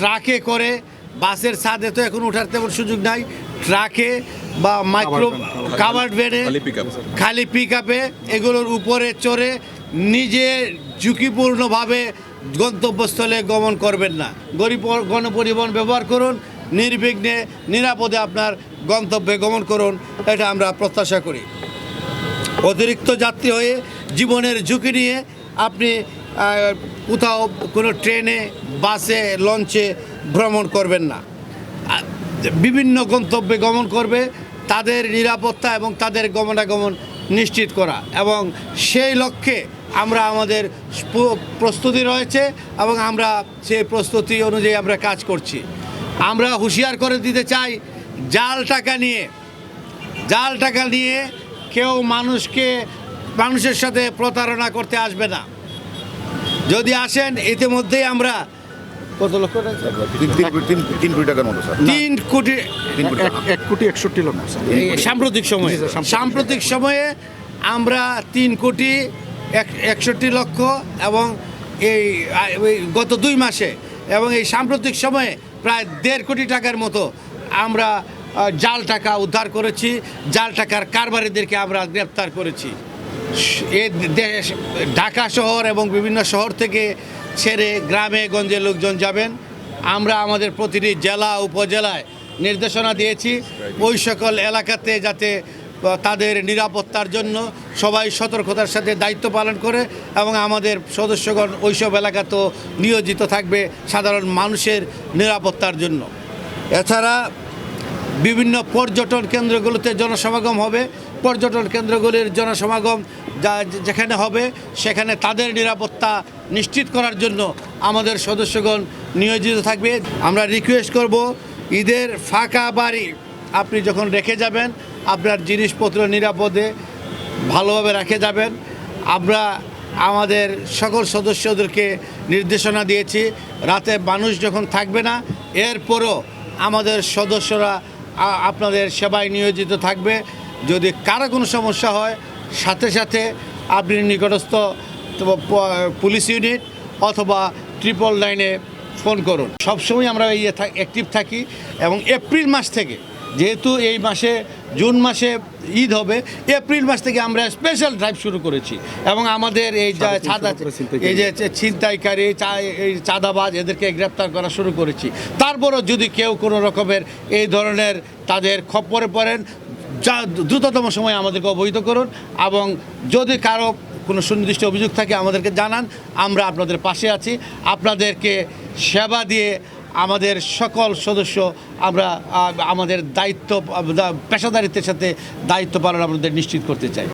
ট্রাকে করে বাসের ছাদে তো এখন ওঠার তেমন সুযোগ নাই। ট্রাকে বা মাইক্রো কাভার্ড ভ্যানে খালি পিক আপে এগুলোর উপরে চড়ে নিজে ঝুঁকিপূর্ণভাবে গন্তব্যস্থলে গমন করবেন না। গরিব গণপরিবহন ব্যবহার করুন নির্বিঘ্নে নিরাপদে আপনার গন্তব্যে গমন করুন এটা আমরা প্রত্যাশা করি। অতিরিক্ত যাত্রী হয়ে জীবনের ঝুঁকি নিয়ে আপনি কোথাও কোনো ট্রেনে, বাসে, লঞ্চে ভ্রমণ করবেন না। বিভিন্ন গন্তব্যে গমন করবে, তাদের নিরাপত্তা এবং তাদের গমনাগমন নিশ্চিত করা। এবং সেই লক্ষ্যে আমরা আমাদের প্রস্তুতি রয়েছে এবং আমরা সেই প্রস্তুতি অনুযায়ী আমরা কাজ করছি। আমরা হুঁশিয়ার করে দিতে চাই, জাল টাকা নিয়ে, জাল টাকা নিয়ে কেউ মানুষকে, মানুষের সাথে প্রতারণা করতে আসবে না। যদি আসেন ইতিমধ্যেই আমরা কত লক্ষ তিন তিন কোটি- টাকার মতো স্যার। তিন কোটি এক এক কোটি একষট্টি লক্ষ সাম্প্রতিক সময়ে সাম্প্রতিক। সময়ে আমরা তিন কোটি এক- একষট্টি লক্ষ এবং এই গত দুই মাসে এবং এই সাম্প্রতিক সময়ে প্রায় দেড় কোটি টাকার মতো আমরা জাল টাকা উদ্ধার করেছি। জাল টাকার কারবারিদেরকে আমরা গ্রেপ্তার করেছি। এ দেশ, ঢাকা শহর এবং বিভিন্ন শহর থেকে ছেড়ে গ্রামে গঞ্জে লোকজন যাবেন। আমরা আমাদের প্রতিটি জেলা, উপজেলায় নির্দেশনা দিয়েছি ওই সকল এলাকাতে যাতে তাদের নিরাপত্তার জন্য সবাই সতর্কতার সাথে দায়িত্ব পালন করে এবং আমাদের সদস্যগণ ওইসব এলাকাতেও নিয়োজিত থাকবে সাধারণ মানুষের নিরাপত্তার জন্য। এছাড়া বিভিন্ন পর্যটন কেন্দ্রগুলোতে জনসমাগম হবে। পর্যটন কেন্দ্রগুলির জনসমাগম যা যেখানে হবে, সেখানে তাদের নিরাপত্তা নিশ্চিত করার জন্য আমাদের সদস্যগণ নিয়োজিত থাকবে। আমরা রিকোয়েস্ট করব, ঈদের ফাঁকা বাড়ি আপনি যখন রেখে যাবেন, আপনার জিনিসপত্র নিরাপদে ভালোভাবে রেখে যাবেন। আমরা আমাদের সকল সদস্যদেরকে নির্দেশনা দিয়েছি, রাতে মানুষ যখন থাকবে না, এরপরও আমাদের সদস্যরা আপনাদের সেবায় নিয়োজিত থাকবে। যদি কারও কোনো সমস্যা হয় সাথে সাথে আপনি নিকটস্থ পুলিশ ইউনিট অথবা ট্রিপল লাইনে ফোন করুন। সবসময় আমরা ইয়ে অ্যাক্টিভ থাকি এবং এপ্রিল মাস থেকে যেহেতু এই মাসে জুন মাসে ঈদ হবে এপ্রিল মাস থেকে আমরা স্পেশাল ড্রাইভ শুরু করেছি। এবং আমাদের এই যা ছাদা এই যে ছিনতাইকারী চা- এই চাঁদাবাজ এদেরকে গ্রেপ্তার করা শুরু করেছি। তারপরও যদি কেউ কোনো রকমের এই ধরনের তাদের খপ্পরে পড়েন দ্রুততম সময় আমাদেরকে অবহিত করুন এবং যদি কারও কোনো সুনির্দিষ্ট অভিযোগ থাকে আমাদেরকে জানান, আমরা আপনাদের পাশে আছি। আপনাদেরকে সেবা দিয়ে আমাদের সকল সদস্য আমরা আমাদের দায়িত্ব পেশাদারিত্বের সাথে দায়িত্ব পালন আমাদের নিশ্চিত করতে চাই।